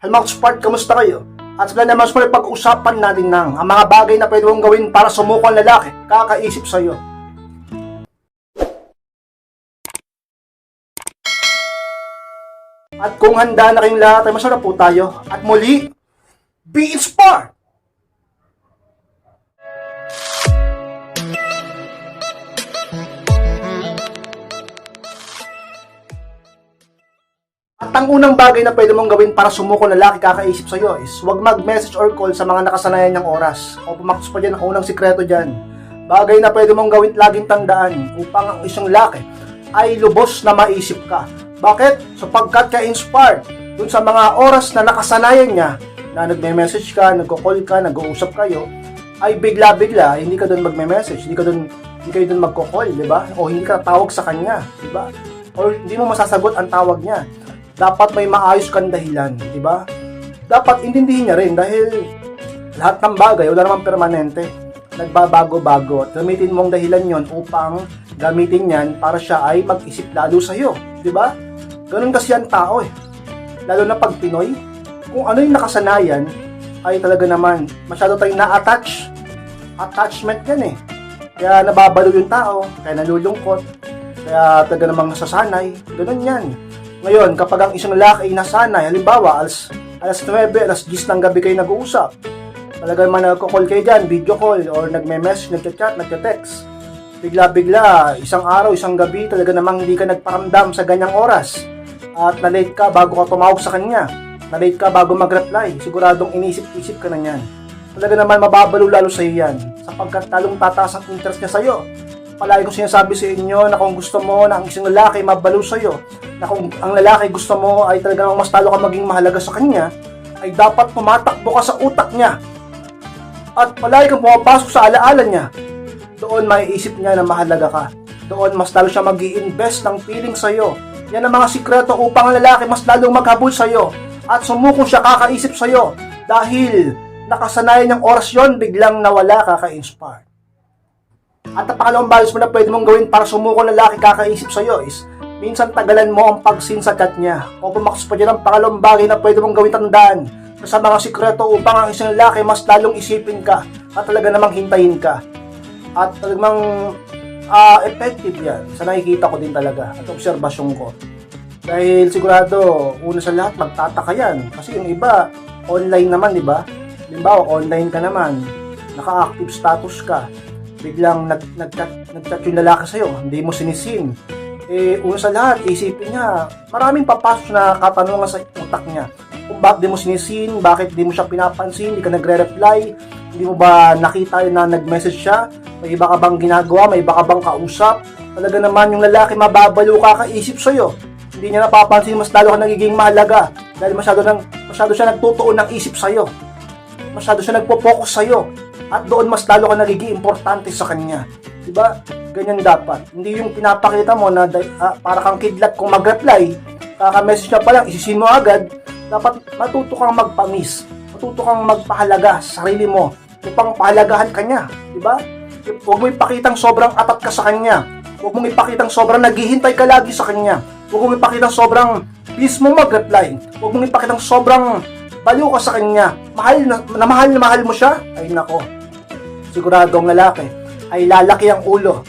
Helmut Spark, kamusta kayo? At sila naman sa pag-usapan natin ng ang mga bagay na pwede mong gawin para sumuko ang lalaki, kakaisip sa'yo. At kung handa na kayong lahat, ay masarap po tayo. At muli, be inspired! At ang unang bagay na pwede mong gawin para sumuko lalaki kakaisip sa'yo is huwag mag-message or call sa mga nakasanayan niyang oras. O pumaktos pa dyan ang unang sikreto dyan. Bagay na pwede mong gawin laging tandaan upang ang isang lalaki ay lubos na maisip ka. Bakit? Sapagkat ka-inspired dun sa mga oras na nakasanayan niya na nagme-message ka, nagko-call ka, nag-uusap kayo, ay bigla-bigla, hindi ka doon magme-message, hindi ka doon hindi kayo doon magko-call, di ba? O hindi ka tawag sa kanya, di ba? O hindi mo masasagot ang tawag niya. Dapat may maayos kang dahilan, di ba? Dapat intindihin niya rin dahil lahat ng bagay, wala namang permanente. Nagbabago-bago at gamitin mong dahilan yon upang gamitin yan para siya ay mag-isip lalo sa'yo, di ba? Ganun kasi ang tao eh. Lalo na pag Pinoy, kung ano yung nakasanayan, ay talaga naman masyado tayong na-attach. Attachment yan eh. Kaya nababalo yung tao, kaya nalulungkot, kaya talaga namang nasasanay, ganun yan. Ngayon, kapag ang isang lalaki ay nasanay, halimbawa, alas, alas 9, alas 10 ng gabi kayo nag-uusap, talaga naman nagko-call kayo dyan, video call, or nagme-message, nagchat-chat, nagte-text, bigla-bigla, isang araw, isang gabi, talaga namang hindi ka nagparamdam sa ganyang oras, at na-late ka bago ka tumawag sa kanya, na-late ka bago mag-reply, siguradong inisip-isip ka na yan. Talaga naman mababalo lalo sa iyo yan, sapagkat talong tataas ang interest niya sa iyo. Palagi ko sinasabi sa inyo na kung gusto mo na ang isang lalaki mabalo sa iyo, na kung ang lalaki gusto mo ay talagang mas talo ka maging mahalaga sa kanya, ay dapat tumatakbo ka sa utak niya. At palagi kang pumapasok sa alaala niya. Doon maiisip niya na mahalaga ka. Doon mas lalo siya mag invest ng feeling sa iyo. Yan ang mga sikreto upang ang lalaki mas lalong maghabol sa iyo. At sumuko siya kakaisip sa iyo. Dahil nakasanayan niyang oras yon biglang nawala kaka-inspire. At ang pangalawang bagay mo na pwede mong gawin para sumuko ng lalaki kakaisip sa iyo is minsan tagalan mo ang pagsin sa chat niya. O pumakas pa dyan ang pangalawang bagay na pwede mong gawin tandaan sa mga sikreto upang ang isang lalaki mas lalong isipin ka at talaga namang hintayin ka. At talagang ah, effective yan. Sa nakikita ko din talaga at obserbasyon ko. Dahil sigurado, una sa lahat, magtataka yan. Kasi yung iba, online naman, di ba? Halimbawa, online ka naman, naka-active status ka, biglang nag nag-chat nag-chat yung lalaki sa'yo, hindi mo sinisin. Eh, una sa lahat, isipin niya, maraming papasok na katanungan sa utak niya. Kung bakit di mo sinisin, bakit di mo siya pinapansin, hindi ka nagre-reply, hindi mo ba nakita na nag-message siya, may iba ka bang ginagawa, may iba ka bang kausap, talaga naman yung lalaki mababalo ka kaisip sa'yo. Hindi niya napapansin, mas lalo ka nagiging mahalaga dahil masyado, nang, masyado siya nagtutuon ng isip sa'yo. Masyado siya nagpo-focus sa'yo at doon mas lalo ka nagiging importante sa kanya. Diba? Ganyan dapat. Hindi yung pinapakita mo na ah, para kang kidlat kung mag-reply, kaka-message na pa lang, isisin mo agad, dapat matuto kang magpamis. Matuto kang magpahalaga sa sarili mo upang pahalagahan ka niya. Diba? Huwag mo ipakitang sobrang atat ka sa kanya. Huwag mong ipakitang sobrang naghihintay ka lagi sa kanya. Huwag mong ipakitang sobrang please mo mag-reply. Huwag mong ipakitang sobrang baliw ka sa kanya. Mahal na, na mahal na mahal mo siya. Ay nako. Siguradong lalaki ay lalaki ang ulo.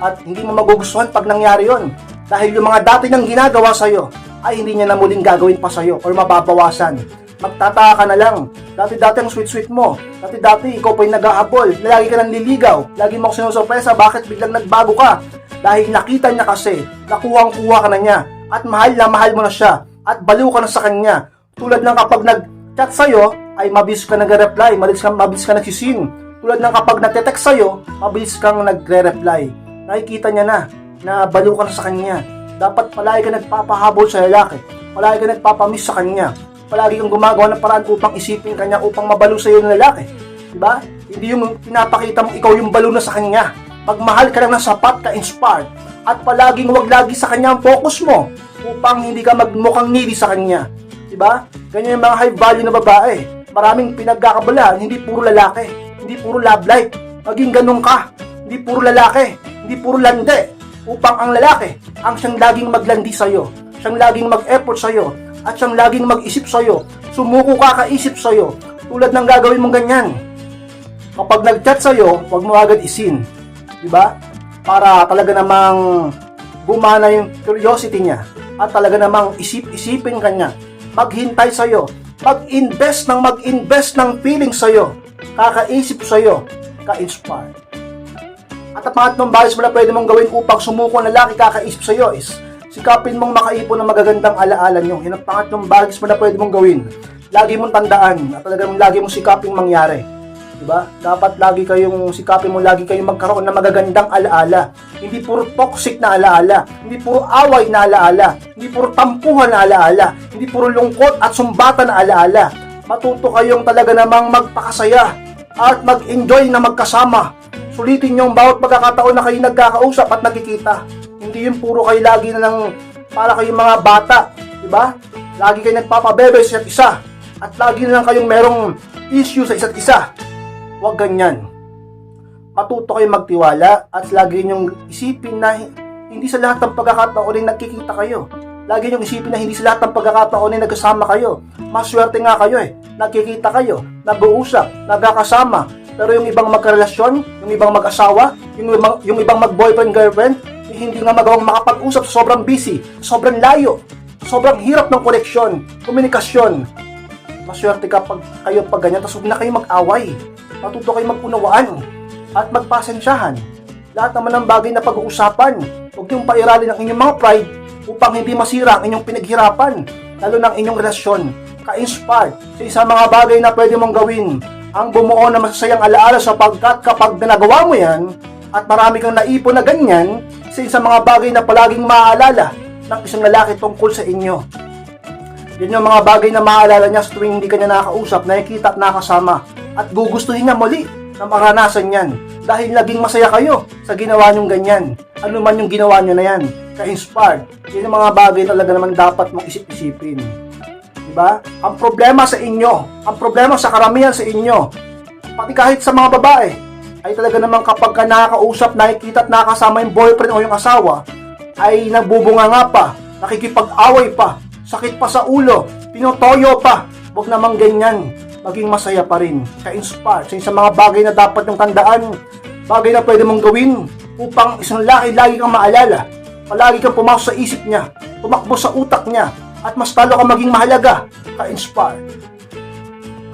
At hindi mo magugustuhan pag nangyari yon. Dahil yung mga dati nang ginagawa sa'yo ay hindi niya na muling gagawin pa sa'yo or mababawasan. Magtataka ka na lang. Dati-dati ang sweet-sweet mo. Dati-dati ikaw pa'y nag-ahabol. Lagi ka nang liligaw. Lagi mo ako sinusurpresa. Bakit biglang nagbago ka? Dahil nakita niya kasi, nakuhang-kuha ka na niya. At mahal na mahal mo na siya. At baliw ka na sa kanya. Tulad ng kapag nag-chat sa'yo, ay mabilis ka nag-reply. Mabilis ka, mabilis ka nagsisin. Tulad ng kapag nagte-text sa'yo, mabilis kang nagre-reply. Nakikita niya na na baliw ka sa kanya. Dapat palagi ka nagpapahabol sa lalaki. Palagi ka nagpapamiss sa kanya. Palagi kang gumagawa ng paraan upang isipin kanya upang mabalo sa iyo ng lalaki. Diba? Hindi yung pinapakita mo ikaw yung balo na sa kanya. Magmahal ka lang ng sapat ka inspired. At palaging huwag lagi sa kanya ang focus mo upang hindi ka magmukhang needy sa kanya. Diba? Ganyan yung mga high value na babae. Maraming pinagkakabalaan, hindi puro lalaki. Hindi puro love life. Maging ganun ka. Hindi puro lalaki. Hindi puro lande. Upang ang lalaki, ang siyang laging maglandi sa'yo. Siyang laging mag-effort sa'yo. at siyang laging mag-isip sa'yo. Sumuko kakaisip sa'yo. Tulad ng gagawin mong ganyan. Kapag nag-chat sa'yo, huwag mo agad isin. Di ba? Para talaga namang gumana yung curiosity niya. At talaga namang isip-isipin ka niya. Maghintay sa'yo. Mag-invest ng mag-invest ng feeling sa'yo. Kakaisip sa'yo. Ka-inspire. At ang pangatlong bagay mo na pwede mong gawin upang sumuko ang lalaki kakaisip sa'yo is sikapin mong makaipon ng magagandang alaala nyo. Yun ang pangatlong bagay mo na pwede mong gawin. Lagi mong tandaan at talagang lagi mong sikaping mangyari. Diba? Dapat lagi kayong sikapin mo, lagi kayong magkaroon ng magagandang alaala. Hindi puro toxic na alaala, hindi puro away na alaala, hindi puro tampuhan na alaala, hindi puro lungkot at sumbatan na alaala. Matuto kayong talaga namang magpakasaya at mag-enjoy na magkasama. Sulitin nyo ang bawat pagkakataon na kayo nagkakausap at nagkikita. Hindi yung puro kayo lagi na lang para kayong mga bata. Diba? Lagi kayo nagpapabebe sa isa't isa. At lagi na lang kayong merong issue sa isa't isa. Huwag ganyan. Matuto kayong magtiwala at lagi nyong isipin na hindi sa lahat ng pagkakataon ay nagkikita kayo. Lagi nyong isipin na hindi sa lahat ng pagkakataon ay nagkasama kayo. Maswerte nga kayo eh. Nagkikita kayo, nag-uusap, nagkakasama. Pero yung ibang magkarelasyon, yung ibang mag-asawa, yung ibang, yung ibang mag-boyfriend, girlfriend, eh, hindi nga magawang makapag-usap sobrang busy, sobrang layo, sobrang hirap ng koneksyon, komunikasyon. Maswerte kapag kayo pag ganyan, tapos huwag na kayo mag-away. Matuto kayo mag-unawaan at magpasensyahan. Lahat naman ng bagay na pag-uusapan, huwag niyong pairalin ang inyong mga pride upang hindi masira ang inyong pinaghirapan, lalo ng inyong relasyon. Ka-inspire sa isang mga bagay na pwede mong gawin ang bumuo ng masasayang alaala sapagkat kapag ginagawa mo yan at marami kang naipon na ganyan, sa isang mga bagay na palaging maaalala ng isang lalaki tungkol sa inyo. Yan yung mga bagay na maaalala niya sa tuwing hindi ka niya nakakausap, nakikita at nakasama. At gugustuhin niya muli na maranasan yan. Dahil naging masaya kayo sa ginawa niyong ganyan. Ano man yung ginawa niyo na yan. Ka-inspired. Yan yung mga bagay talaga naman dapat mong isip-isipin. Diba? Ang problema sa inyo, ang problema sa karamihan sa inyo, pati kahit sa mga babae, ay talaga naman kapag ka nakakausap, nakikita at nakakasama yung boyfriend o yung asawa, ay nagbubunga nga pa, nakikipag-away pa, sakit pa sa ulo, pinotoyo pa. Huwag namang ganyan, maging masaya pa rin. Ka-inspire sa isang mga bagay na dapat yung tandaan, bagay na pwede mong gawin upang isang laki lagi kang maalala. Palagi kang pumasok sa isip niya, tumakbo sa utak niya, at mas talo kang maging mahalaga. Ka-inspire.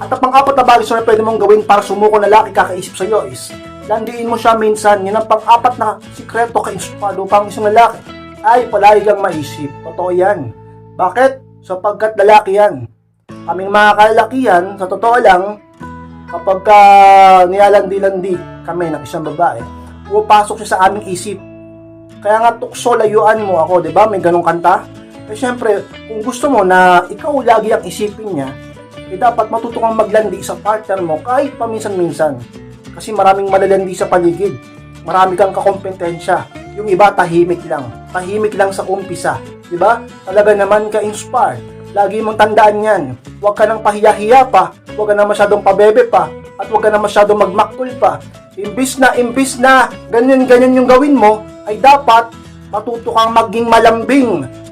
At ang pang-apat na bagay na pwede mong gawin para sumuko na lalaki kakaisip sa iyo is landiin mo siya minsan. Yan ang pang-apat na sikreto ka-inspire upang isang lalaki ay palagi kang maisip. Totoo yan. Bakit? Sapagkat lalaki yan. Kaming mga kalalakihan, sa totoo lang, kapag ka nilalandi-landi kami ng isang babae, pupasok siya sa aming isip. Kaya nga tukso layuan mo ako, di ba? May ganong kanta. Eh syempre, kung gusto mo na ikaw lagi ang isipin niya, eh dapat matuto kang maglandi sa partner mo kahit paminsan-minsan. Kasi maraming malalandi sa paligid. Marami kang kakompetensya. Yung iba tahimik lang. Tahimik lang sa umpisa. Di ba? Talaga naman ka-inspire. Lagi mong tandaan yan. Huwag ka nang pahiya-hiya pa. Huwag ka na masyadong pabebe pa. At huwag ka na masyadong magmaktul pa. Imbis na, imbis na, ganyan-ganyan yung gawin mo, ay dapat matuto kang maging malambing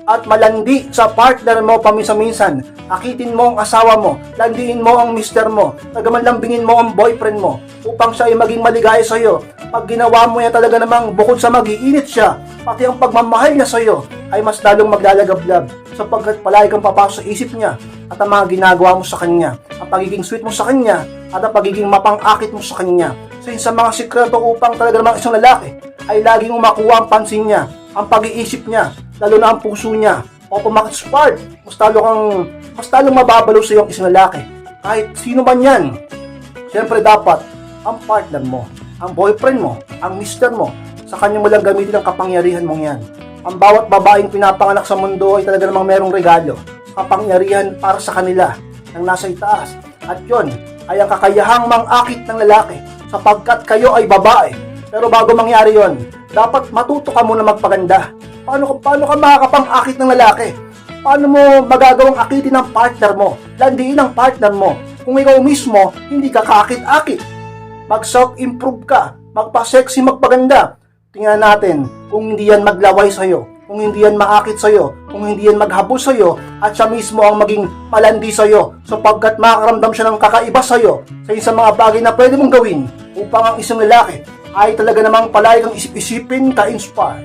at malandi sa partner mo paminsan-minsan. Akitin mo ang asawa mo, landiin mo ang mister mo, nagaman lambingin mo ang boyfriend mo upang siya ay maging maligaya sa iyo. Pag ginawa mo yan talaga namang bukod sa magiinit siya, pati ang pagmamahal niya sa iyo ay mas lalong maglalagablab sapagkat palagi kang papasok sa isip niya at ang mga ginagawa mo sa kanya, ang pagiging sweet mo sa kanya at ang pagiging mapang-akit mo sa kanya. Sa isang mga sikreto upang talaga namang isang lalaki ay laging makuha ang pansin niya, ang pag-iisip niya, lalo na ang puso niya. O pumakspart, mas talo kang, mas talong mababalo sa iyong isang lalaki. Kahit sino man yan. Siyempre dapat, ang partner mo, ang boyfriend mo, ang mister mo, sa kanya mo lang gamitin ang kapangyarihan mong yan. Ang bawat babaeng pinapanganak sa mundo ay talaga namang merong regalo, kapangyarihan para sa kanila, ng nasa itaas. At yon ay ang kakayahang mangakit ng lalaki, sapagkat kayo ay babae. Pero bago mangyari yon, dapat matuto ka muna magpaganda. Paano, paano ka makakapang-akit ng lalaki? Paano mo magagawang akitin ng partner mo? Landiin ang partner mo. Kung ikaw mismo, hindi ka kakit-akit. Mag-self-improve ka. Magpa-sexy, magpaganda. Tingnan natin kung hindi yan maglaway sa'yo. Kung hindi yan maakit sa'yo, kung hindi yan maghabol sa'yo, at siya mismo ang maging palandi sa'yo, sapagkat makakaramdam siya ng kakaiba sa'yo sa isang mga bagay na pwede mong gawin upang ang isang lalaki ay talaga namang palagi kang isip-isipin ka-inspire.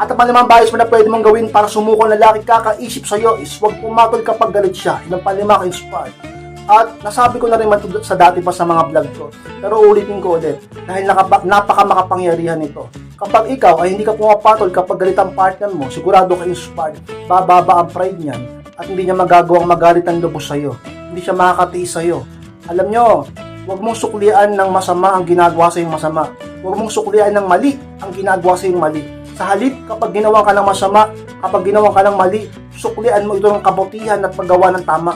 At ang palimang bayos mo na pwede mong gawin para sumuko ang lalaki kakaisip sa'yo is huwag pumatol kapag galit siya. Ilang palima ka-inspire. At nasabi ko na rin sa dati pa sa mga vlog ko. Pero ulitin ko ulit dahil napaka makapangyarihan nito. Kapag ikaw ay hindi ka pumapatol kapag galit ang partner mo, sigurado ka inspired, bababa ang pride niyan at hindi niya magagawang magalit ang lubos sa'yo. Hindi siya makakatiis sa'yo. Alam nyo, huwag mong suklian ng masama ang ginagawa sa masama. Huwag mong suklian ng mali ang ginagawa sa mali. Sa halip, kapag ginawa ka ng masama, kapag ginawa ka ng mali, suklian mo ito ng kabutihan at paggawa ng tama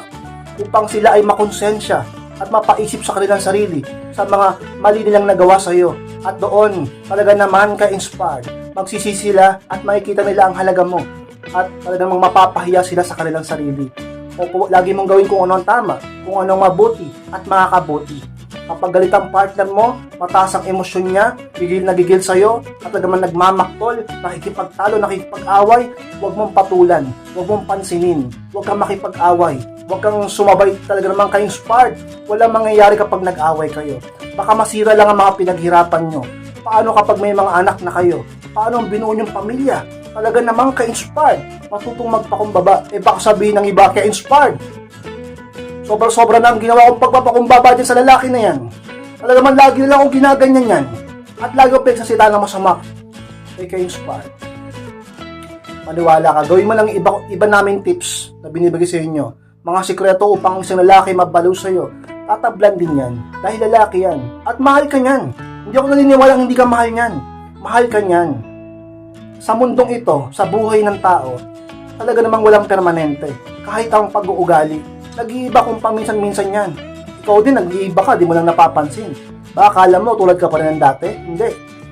upang sila ay makonsensya at mapaisip sa kanilang sarili sa mga mali nilang nagawa sa iyo. At doon, talaga naman ka-inspired. Magsisisi sila at makikita nila ang halaga mo. At talagang mapapahiya sila sa kanilang sarili. O lagi mong gawin kung ano ang tama, kung anong mabuti at makakabuti. Kapag galit ang partner mo, mataas ang emosyon niya, gigil na gigil sa'yo, at naman nagmamaktol, nakikipagtalo, nakikipag-away, huwag mong patulan, huwag mong pansinin, huwag kang makipag-away, huwag kang sumabay talaga naman kayong spark. Walang mangyayari kapag nag-away kayo. Baka masira lang ang mga pinaghirapan nyo. Paano kapag may mga anak na kayo? Paano ang binuo niyong pamilya? Talaga namang ka-inspired. Matutong magpakumbaba. Eh baka sabihin ng iba, ka-inspired. Sobra-sobra na ang ginawa kong pagpapakumbaba dyan sa lalaki na yan. Talaga man lagi nila akong ginaganyan yan. At lagi akong pinagsasita ng masama. Eh ka-inspired. Maniwala ka. Gawin mo lang iba, iba naming tips na binibigay sa inyo. Mga sikreto upang isang lalaki mabalo sa iyo. Tatablan din yan. Dahil lalaki yan. At mahal ka niyan. Hindi ako naniniwala hindi ka mahal niyan. Mahal ka niyan. Sa mundong ito, sa buhay ng tao, talaga namang walang permanente. Kahit ang pag-uugali, nag-iiba kung paminsan-minsan yan. Ikaw din, nag-iiba ka, di mo lang napapansin. Baka akala mo, tulad ka pa rin ng dati? Hindi.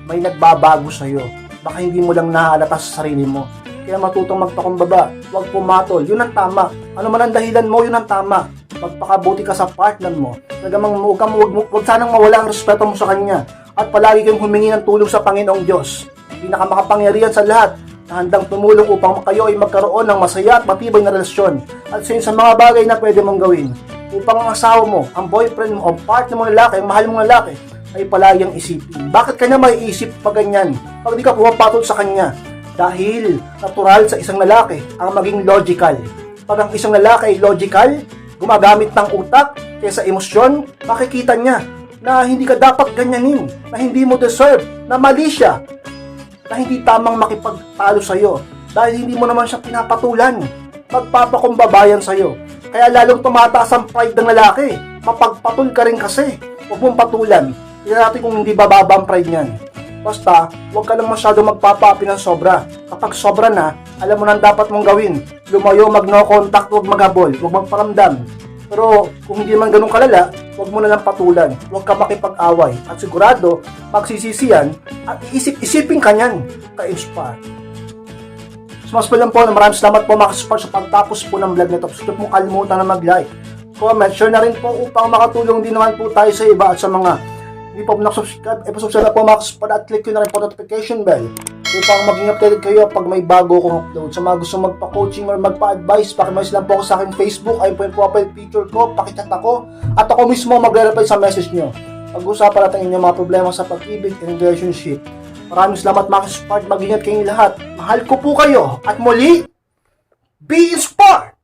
May nagbabago sa'yo. Baka hindi mo lang naaalata sa sarili mo. Kaya matutong magpakumbaba. Huwag pumatol. Yun ang tama. Ano man ang dahilan mo, yun ang tama. Magpakabuti ka sa partner mo. Tagamang huwag, huwag, huwag sanang mawala ang respeto mo sa kanya. At palagi kayong humingi ng tulong sa Panginoong Diyos. Pinakamakapangyarihan sa lahat na handang tumulong upang kayo ay magkaroon ng masaya at matibay na relasyon. At sa sa mga bagay na pwede mong gawin upang ang asawa mo, ang boyfriend mo, ang partner mo lalaki, ang mahal mong lalaki, ay palagi ang isipin. Bakit kanya may isip pa ganyan? Pag di ka pumapatol sa kanya, dahil natural sa isang lalaki ang maging logical. Pag ang isang lalaki ay logical, gumagamit ng utak kaysa emosyon, makikita niya na hindi ka dapat ganyanin, na hindi mo deserve, na mali siya, na hindi tamang makipagtalo sa'yo dahil hindi mo naman siya pinapatulan. Magpapakumbabayan sa'yo. Kaya lalong tumataas ang pride ng lalaki. Mapagpatul ka rin kasi. Huwag mong patulan. Tingnan natin kung hindi bababa ang pride niyan. Basta, huwag ka lang masyado magpapaapi ng sobra. Kapag sobra na, alam mo na dapat mong gawin. Lumayo, mag no contact, huwag maghabol, huwag magparamdam. Pero kung hindi man ganun kalala, huwag mo na lang patulan. Huwag ka makipag-away. At sigurado, magsisisiyan at iisip-isipin ka niyan. Ka-inspire. So, mas lang po na maraming salamat po mga kasupport sa pagtapos po ng vlog nito. So, huwag mo kalimutan na mag-like, comment, share na rin po upang makatulong din naman po tayo sa iba at sa mga hindi po nakasubscribe, e pasubscribe na po mga kasupport at click nyo na rin po notification bell upang maging updated kayo pag may bago kong upload. Sa mga gusto magpa-coaching or magpa-advise, pakimalis lang po ako sa akin Facebook, ayun po yung profile picture ko, pakichat ako, at ako mismo magre-reply sa message nyo. Pag-usapan natin inyong mga problema sa pag-ibig and relationship. Maraming salamat mga kasupport, mag-ingat kayong lahat. Mahal ko po kayo, at muli, be inspired!